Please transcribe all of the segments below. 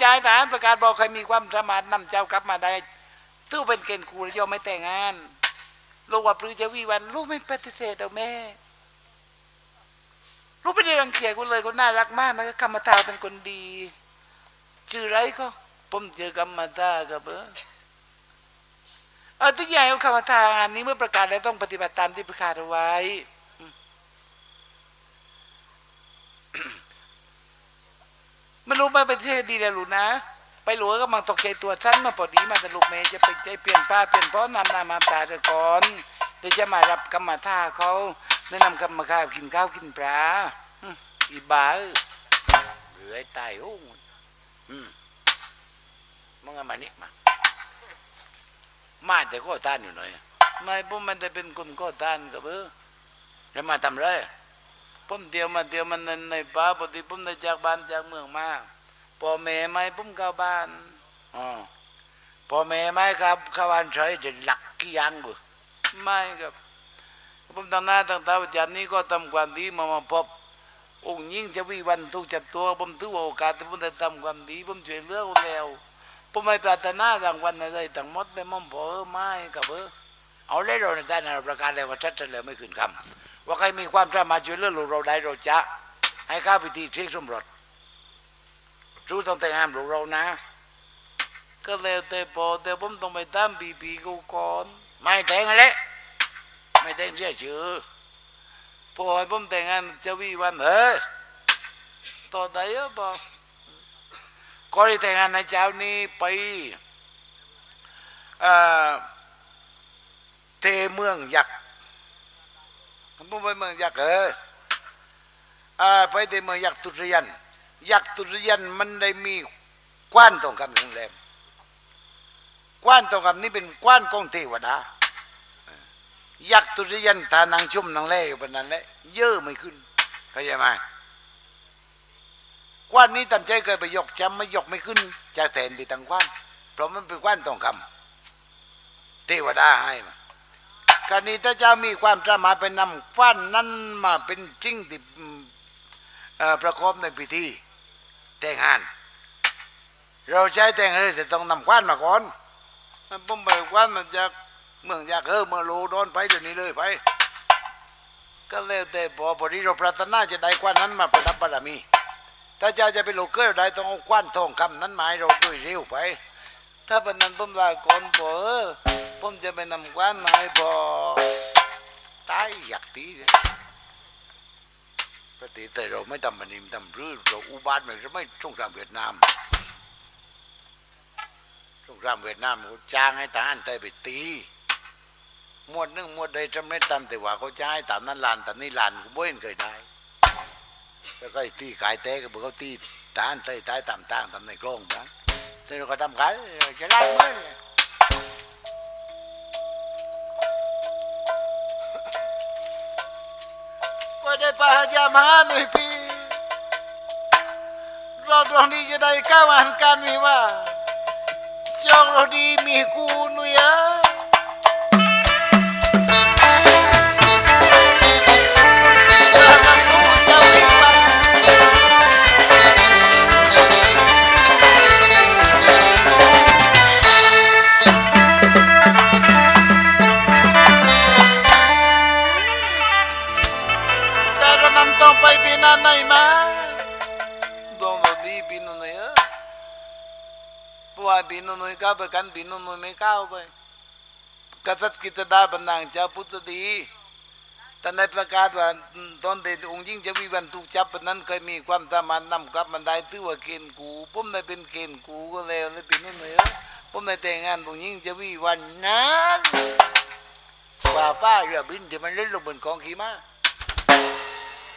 ใจทหารประกาศบอกใครมีความสามารถนำเจ้ากลับมาได้ตู้เป็นเกณฑ์ครูแล้วยอมไม่แต่งงานลูกว่าปรือจะวีวันลูกไม่ปฏิเสธเอาแม่ลูกไม่ได้รังเกียจกูเลยกูน่ารักมากนะกรรมตาเป็นคนดีชื่อไรก็ผมเจอกรรมตากับเออเออทุกอย่างเอากรรมตางานนี้เมื่อประกาศแล้วต้องปฏิบัติตามที่ประกาศเอาไว้ ไม่รู้ไปประเทศดีแล้วลูกนะ ไปหลวงก็มังตกใจตัวสั้นมาพอดีมาแต่ลูกเมย์จะไปใจเปลี่ยนป้าเปลี่ยนเพราะนำนามาตาเดก่อนเดี๋ยวจะมารับกรรมท่าเขาแนะนำกรรมข้าวกินข้าวกินปลาอืมอีบ้าเอ้ยเหลือตายโอ้ยอืมมึงเอามานี่มามาแต่ก็ต้านอยู่หน่อยไม่ผมมันจะเป็นคนก็ต้านกับเออแล้วมาทำไร ผมเดียวมาเดียวมันในในป่าปกติผมได้จากบ้านจากเมืองมาพ่อแม่ไม่ผมเข้าบ้านอ๋อพ่อแม่ไม่ครับเข้าบ้านเฉยจะหลักกี่อยังกูไม่ครับ ผมตั้งหน้าตั้งตาวันจันทร์นี้ก็ทำความดีมามาพบองค์ยิ่งจะวิวันทุกจัดตัวผมถือว่าโอกาสที่ผมได้ทำความดีผมช่วยเหลือคนแล้วผมไม่ปรารถนาทางวันอะไรทั้งหมดเลยมั่งพอเออไม่กับเออเอาเลยเราในด้านนั้นประการเลยว่าชัดเจนเลยไม่ขึ้นคำ ว่าใครมีความสามารถช่วยเหลือลูกเราได้เราจะให้ข้าพิธีเช็คสมรสรู้ต้องแต่งงานลูกเรานะ ก็แล้วแต่พอแต่ผมต้องไปตามบีบีกูก่อนไม่แต่งอะไรไม่แต่งเสียชื่อพอให้ผมแต่งงานจะวีวันเออต่อได้เออบอกก็ได้แต่งงานในเจ้านี้ไปเอ่อเทเมืองยักษ์ ผมไปเมืองยักษ์เออไปที่เมืองยักษ์ตุรยัน ยักษ์ตุรยันมันได้มีกว้านทองคำอยู่โรงแรมกว้านทองคำนี่เป็นกว้านของเทวดายักษ์ตุรยันทานังชุ่มนังเล่อยู่บนนั้นแหละเยอะไม่ขึ้นเข้าใจไหมกว้านนี้ตั้ใจเคยไปยกจำไม่ยกไม่ขึ้นจากแทนที่ตั้งกว้านเพราะมันเป็นกว้านทองคำเทวดาให้มา กรณีถ้าเจ้ามีความสามารถไปนำฟันนั้นมาเป็นจริงที่ประกอบในพิธีแต่งงาน เราใช้แต่งเลยจะต้องนำควันมาก่อนผมไปควันมันจากเมืองจากเออเมืองโลดอนไปเดี๋ยวนี้เลยไป ก็แล้วแต่พอพอดีเราปรารถนาจะได้ควันนั้นมาประดับบารมี ถ้าเจ้าจะไปโลเกอร์ได้ต้องเอาควันทองคำนั้นมาให้เราด้วยเร็วไป ถ้าเป็นนั้นผมลาก่อนพอผมจะไปนำกวานมาให้พอตายอยากตีเลยปกติแต่เราไม่ทำมันนิมทำรื้อเราอุบาทเหมือนจะไม่สงครามเวียดนามสงครามเวียดนามเขาจ้างให้ทหารไทยไปตีหมวดนึงหมวดใดจำไม่ตามแต่ว่าเขาจ้างให้ตามนั้นลานตามนี้ลานกูบ่เห็นเคยได้แล้วก็ตีขายเต้ก็บอกเขาตีทหารไทยตายตามต่างตามในกล้องนะ thì nó có tầm cái จะได้ไหมก็ได้ปาจามาหน่ยพี่เราดวงดี ตริย์กิตดาบันดังเจ้าพุทธดีแต่ในประกาศว่าตอนเด็กองค์ยิ่งจะวิวันถูกจับปนนั้นเคยมีความสามารถนำกลับมันได้ถือว่าเกณฑ์กูผมได้เป็นเกณฑ์กูก็แล้วเลยปีนนไหนเออผมได้แต่งงานองค์ยิ่งจะวิวันนั้นว่าฟ้าเรือบินที่มันเล่นลงบนกองขี่ม้า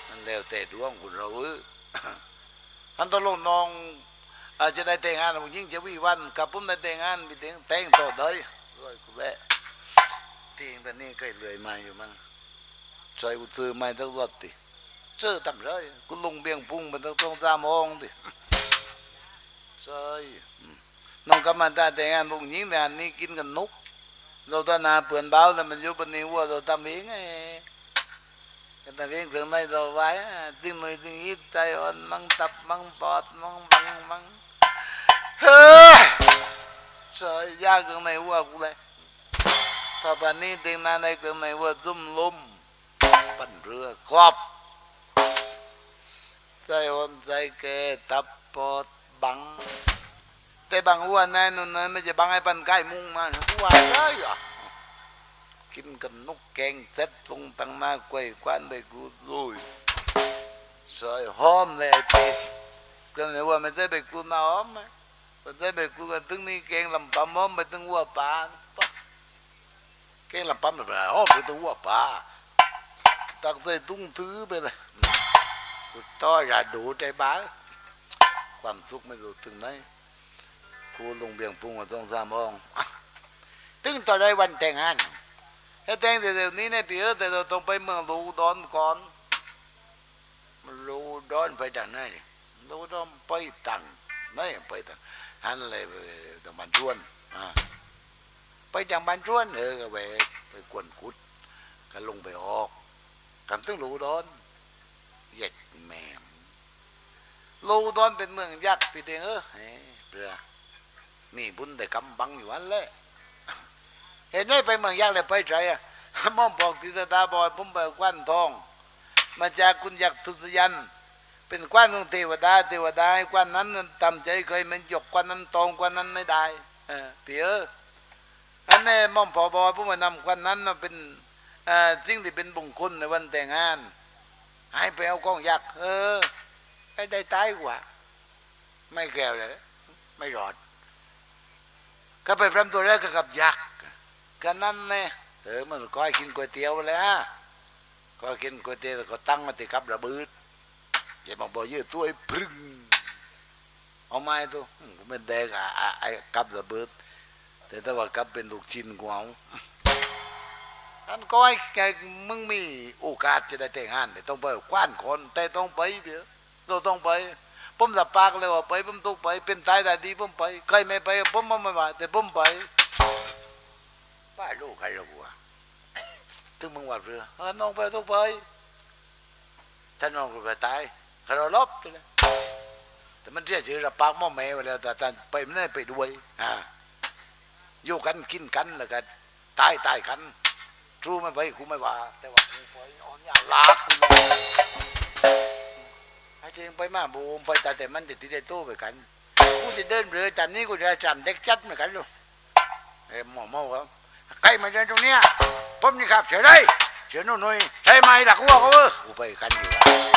มันแล้วแต่ดวงคุณเราเอออันตลกน้อง อาจจะได้แต่งงานผมยิ่งจะวิวันกับผมได้แต่งงานมีแต่งแต่งต่อเลยร้อยกูแวะที่เองตอนนี้เคยเลื่อยมาอยู่มั้งใส่อุตซื้อไม่ต้องรถติเจอทำไรกูลงเบียงพุ่งมันต้องต้องตามองติใช่น้องกำมันได้แต่งงานผมยิ่งแต่อันนี้กินกันนกเราตอนนาเปลือนเบาแล้วมันอยู่บนนี้วัวเราทำเองไง cái ta biết đường này rồi vái tiếng người tiếng ít tay ôn măng tập măng bọt măng băng măng ยากตรงไหนวัวกูเลยถ้าปันนี้เต็งนาในตรงไหนวัวซุ่มลุมปั่นเรือครอบใจอ่อนใจแก่ตับปอดบัง แต่บางวัวนั่นนู่นนั่นไม่จะบังให้ปันใกล้มุ่งมากูว่าเลยอะกินกันนกแกงเซ็ตลงตั้งหน้ากล้วยควันไปกูลุยสอยหอมเลยไอ้เป็ดก็เลยว่าไม่ได้ไปกูมาหอมไหม ไม่ได้ไปกูกันตึงนี่แกงลำปำหอมไปตึงวัวปลาปะแกงลำปำแบบหอมไปตึงวัวปลาตักใส่ตุ้งซื้อไปเลยกูต้อยอย่าดูใจบ้าความสุขไม่รู้ถึงไหนกูลงเบียงปุงมาต้องสามองตึงต่อได้วันแต่งงานถ้าแต่งเดี๋ยวนี้เนี่ยพี่เออแต่เราต้องไปเมืองลูดอนก่อนลูดอนไปทางไหนลูดอนไปทางไหนไปทาง หันเลยไปทางบ้านชวนอ่าไปทางบ้านชวนเออก็ไปไปกวนกุดก็ลงไปออกกันตึงลูดอนเย็ดแม่มลูดอนเป็นเมืองยักษ์พี่เด้งเออเฮ้เปลือมีบุญแต่กำบังอยู่อันแหละเห็นไหมไปเมืองยากเลยไปใจอะมอมบอกทิตตาบอยผมไปกว้านทอง มาจากคุณยักษ์ทุตยัน เป็นกว้านของเทวดาเทวดาให้กว้านนั้นทำใจเคยมันหยกกว้านนั้นตองกว้านนั้นไม่ได้เออเปียอันนี้มอมพอบอยผมมานำกว้านนั้นน่ะเป็นเอ่อสิ่งที่เป็นบุญคุณในวันแต่งงานให้ไปเอากล้องยักษ์เออให้ได้ตายกว่า ไม่แก้วเลยไม่รอด ก็ไปพรำตัวแรกก็กับยักษ์กันนั่นเนี่ยเออมันก็ให้กินก๋วยเตี๋ยวเลยฮะก็กินก๋วยเตี๋ยวก็ตั้งมาติกับระเบิด อย่ามาบอกเยอะตัวไอ้พึ่งเอาไม้ตัวอืมกูเป็นแดงอะไอ้กับระเบิด แต่ถ้าว่ากับเป็นลูกชิ้นกูเอาอันก็ให้แกมึงมีโอกาสจะได้แต่งงานแต่ต้องไปกว้านคนแต่ต้องไปเดี๋ยวเราต้องไปผมสับปากเลยว่าไปผมต้องไปเป็นตายแต่ดีผมไปใครไม่ไปผมไม่มาแต่ผมไปป้าลูกใครลูกวะถึงมึงว่าเรือเออน้องไปต้องไปถ้าน้องกูไปตาย เขาราลบเลยแต่มันเสียชื่อรับปากหม่อแม่ไปแล้วแต่แต่ไปไม่ได้ไปด้วยอ่าอยู่กันกินกันแล้วก็ตายตายกันรู้ไม่ไปกูไม่ว่า แต่ว่ากูไปอ่อนยาลากกูเลยไอ้ที่ไปมาบูมไปแต่แต่มันติดที่ได้ตู้ไปกันกูจะเดินเรือจำนี้กูจะจำเด็กจัดเหมือนกันลูกเอ้หมอเมาครับใครมาเดินตรงเนี้ยผมนี่ครับเฉยได้เฉยนู่นหน่ยใช่ไหมหลักวัวเขาเออกูไปกันอยู่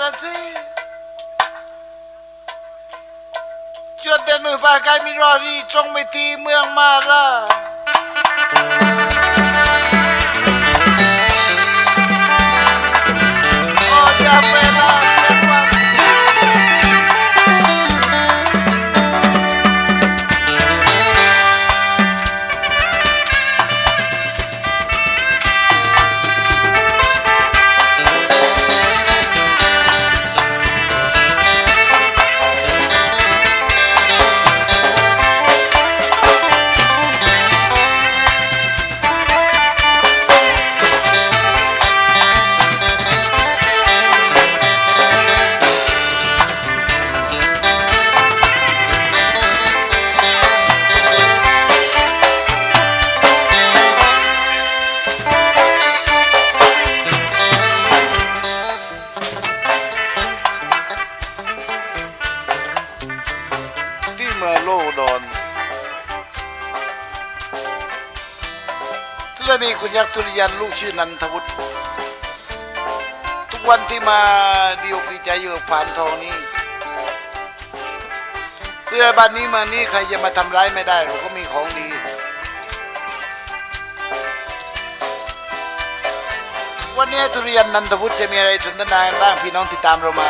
นะสิจวนแต่หนุ่ยปากายมีรอรีตรงไปที่เมืองมาล่าโอ้ยาเว ทุกมีคุณยักษ์ทุริยันลูกชื่อนันทวุฒิทุกวันที่มาดีอกดีใจอยู่กับผานทองนี้เพื่อบ้านนี้มานี่ใครจะมาทำร้ายไม่ได้เราก็มีของดีววันนี้ทุเรียนนันทวุฒิจะมีอะไรสนทนากันบ้างพี่น้องติดตามเรามา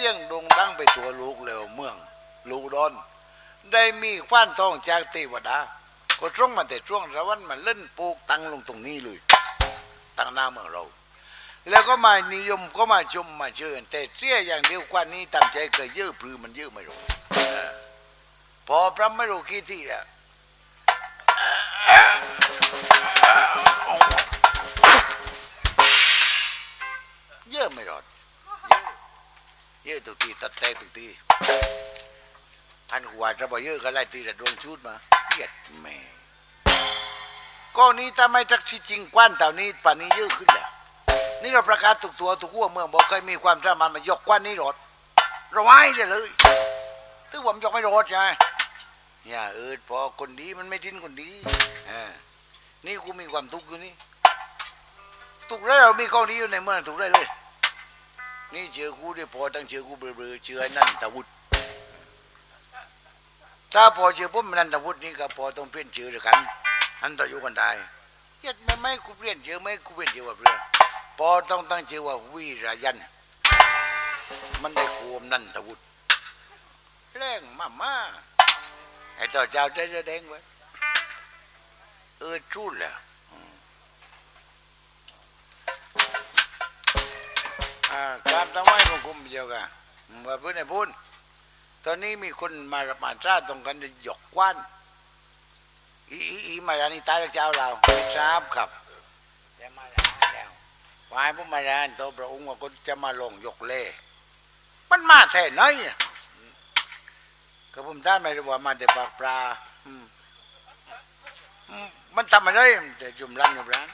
สียงดงดังไปตัวลูกแล้วเมือง ลูกดอน ได้มีคว้านทองจากเทวดา ก็ตรงมาแต่ช่วงระวันมันเล่นปลูกตังลงตรงนี้เลยตั้งหน้าเมืองเรา แล้วก็มานิยมก็มาชมมาเชิญแต่เสียอย่างเดียวกว่านี้ตามใจเคยเยอพลือมันเยอไม่รู้พอพระไม่รู้กี่ที่แล้วเยอะไม่รอด ยอะตุกทีตัดแต่ตุกทีพันกว่าจะบอกเยอะก็ไล่ตีแต่ดวงชุดมาเกียดแม่ก็นี้ถ้าไม่ทักที่จริงกว้านเต่านี้ป่านนี้เยอะขึ้นแล้วนี่เราประกาศตุกตัวตุกหัวเมืองบอกเคยมีความสามารถมายกกว้านนี้รถเราไว้ได้เลยถือว่ามันยกไม่รถใช่ไหมอย่าเออพอคนดีมันไม่ทิ้นคนดีอนี่กูมีความทุกข์อยู่นี่ทุกข์แล้เรามีกองนี้อยู่ในเมืองทุกข์ได้เลย นี่เจอกูได้พอตั้งเจอกูเบลอเจอไอ้นั่นตะวุฒิถ้าพอเจอผมนันตะวุฒินี่ก็พอต้องเปลี่ยนชื่อด้วยกันอันต่ออยู่กันได้เย็ดไม่ไม่กูเปลี่ยนชื่อไม่กูเปลี่ยนชื่อว่าเปลี่ยนพอต้องตั้งชื่อว่าวีระยัน มันได้กูมนันตะวุฒิแรงมามาไอ้ต่อเจ้าใจแดงไว้เออ tru ดแล้ว อ่าการทำไมของคุมเดียวกันว่าเพื่อนไอ้พูนตอนนี้มีคนมามาจ้าตรงกันจะหยกกว้านอีอีอีมาร้านนี้ตายแล้วเจ้าเราไม่ทราบครับแต่มาแล้วแล้ววายพวกมาร้านตัวพระองค์ว่าก็จะมาลงยกเล่มันมาแท่ไหนอะก็ผมท่านไม่รู้ว่ามาแต่ปากปลาอืมมันทำอะไรแต่จุ่มรันจุ่รัน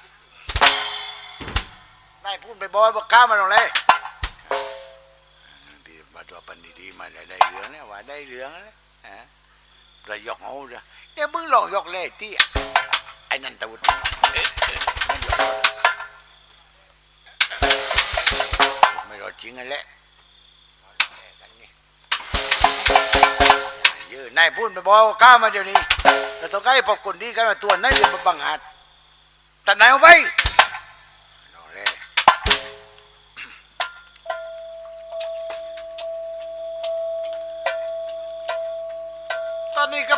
นายพูดไปบอยบอกข้ามาลงเลย ตัวปันดีๆมาได้ได้เรื่องนี่ยว่าได้เรื่องนะฮะประยกเอาเลยเนี่ยมึงลองยกเลยที่ไอ้นันตะวุฒเอ๊ะเอ๊ะมันไม่รอดจริงอันแหละเยอะนายพูดไปบอกข้ามาเดี๋ยวนี้เราต้องใการพบคนดีกันมาตัวนั่นเดี๋ยวมาบังอาจแต่นายเอาไป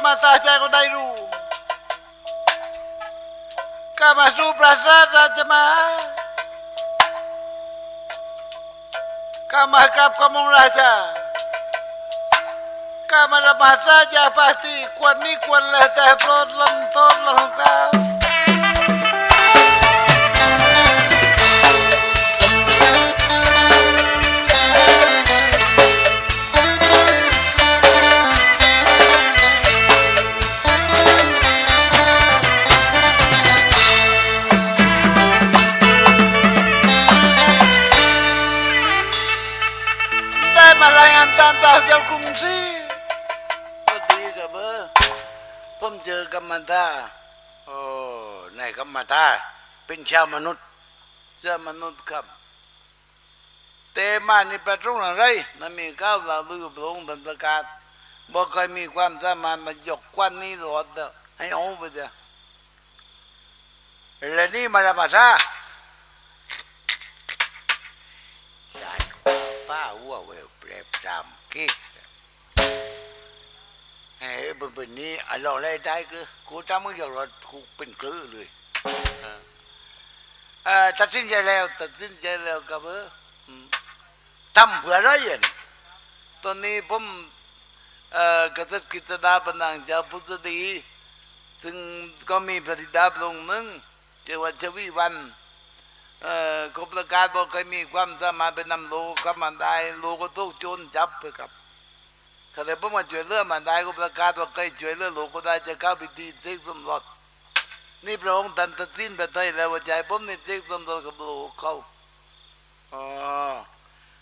ตอนนี้ก็มาตาใจก็ได้รู้ก็มาสู่ปราส เจอกัมมันตาโอ้ในกัมมันตาเป็นชาวมนุษย์ชาวมนุษย์ครับแต่มานี่ประทุงอะไรนั่นมีข้าวลาลือพระองค์ท่านประกาศบอกเคยมีความสามารถมายกควันนี้รอดเด้อให้เอาไปเถอะและนี่มาละมาซาใช่ป้าวัวเวลเปรบจำกิ๊ก เฮ้ยเป็นเป็นนี้อะลองเลยได้คือกูจำมึงอย่างรถกูเป็นกลือเลยเออตัดสินใจแล้วตัดสินใจแล้วกับเอออืมทำเพื่ออะไรอะนี่ตอนนี้ผมเอ่อกษัตริย์กิตดาปนังเจ้าพุทธดีถึงก็มีพระธิดาพระองค์หนึ่งชื่อว่าชวีวันเอ่อเขาประกาศบอกเคยมีความสามารถไปนำโลกกลับมาได้โลกก็ถูกโจรจับไปครับ เขาเลยพวกมาช่วยเหลือมาได้ก็ประกาศว่าเคยช่วยเลือโลกได้จะเข้าพิธีเสกสมรสนี่พระองค์ตันตัดสินไปไทยแล้วว่าใจผมนี่เสกสมรสกับโลกเขาอ๋อ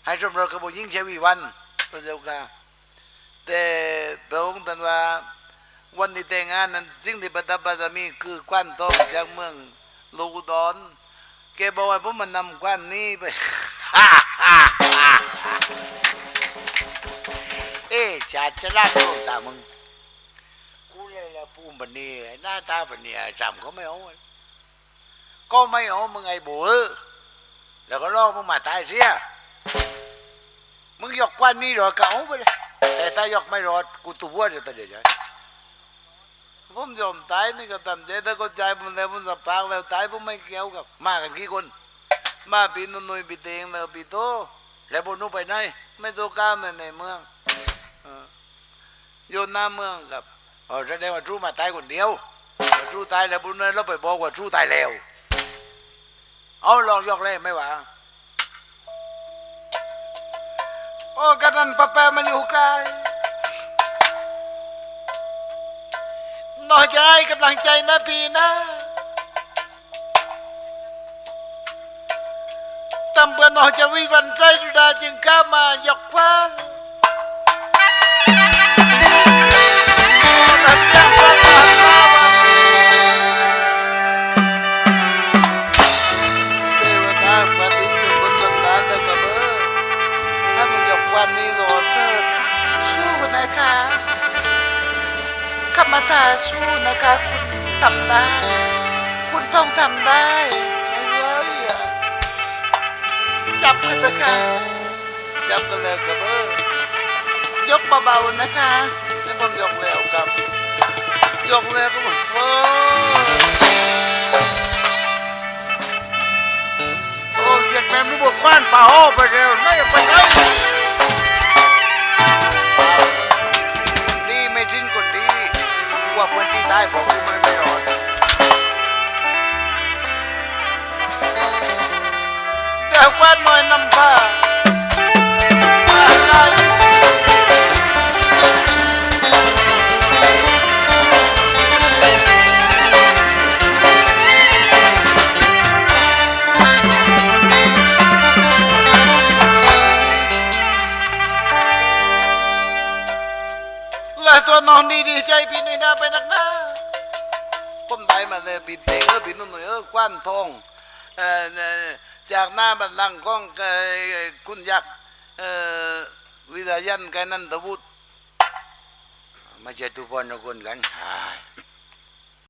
ให้สมรสกับผู้หญิงชวีวันพระเจ้าค่ะแต่พระองค์ตรัสว่าวันที่แต่งงานนั้นสิ่งที่ประทับบารมีคือควันทองจากเมืองลูกดอนแกบอกว่าผมมันนำควันนี้ไป ชาติชราโตตามึงกูเลยละพูมบันนี้หน้าตาบันนี้จำเขาไม่เอาก็ไม่เอามึงไอ้บัวแล้วก็ลอมึงมาตายเสียมึงยกควันนี้รอกเอาไปเลยแต่ถ้ายกไม่รอดกูตัวเดี๋ยวตะเดียวผมยอมตายนี่ก็ทำใจถ้าก็ใจผมแล้วผมสับปากแล้วตายผมไม่เกี่ยวกับ มากันกี่คนมาปีนุ่นนุ่ยปีเตงแล้วปีโตแล้วบนนู้นไปไหนไม่โตก้ามในในเมือง โยนหน้าเมืองกับเออแสดงว่าทรูมาตายคนเดียวทรูตายแล้วบุญนั้นเราไปบอกว่าทรูตายแล้วเอาลองยกเลยไม่ว่าโอ้กันนั้นป้าแปมันอยู่ไกลน้อยใจกำลังใจนะพี่นะตำเบื่อน้อยจะวิวันใจดุดาจึงก้ามายกควัน นะคะจับกันแล้วครับเออยกเบาๆนะคะแล้วผมยกแล้วครับยกแล้วก็บอกโอ้โอ้ยแม่ไม่บอกคว้านป่าไปเร็วไม่ไปไหนดีไม่ทิ้งคนดีว่าคนที่ได้บอกกูไม่ไม่รอ ก บัลลังก์ของคุณยักษ์วิทยันกันนันตบุตรไม่ใช่ทุพนทุกคนกันใช่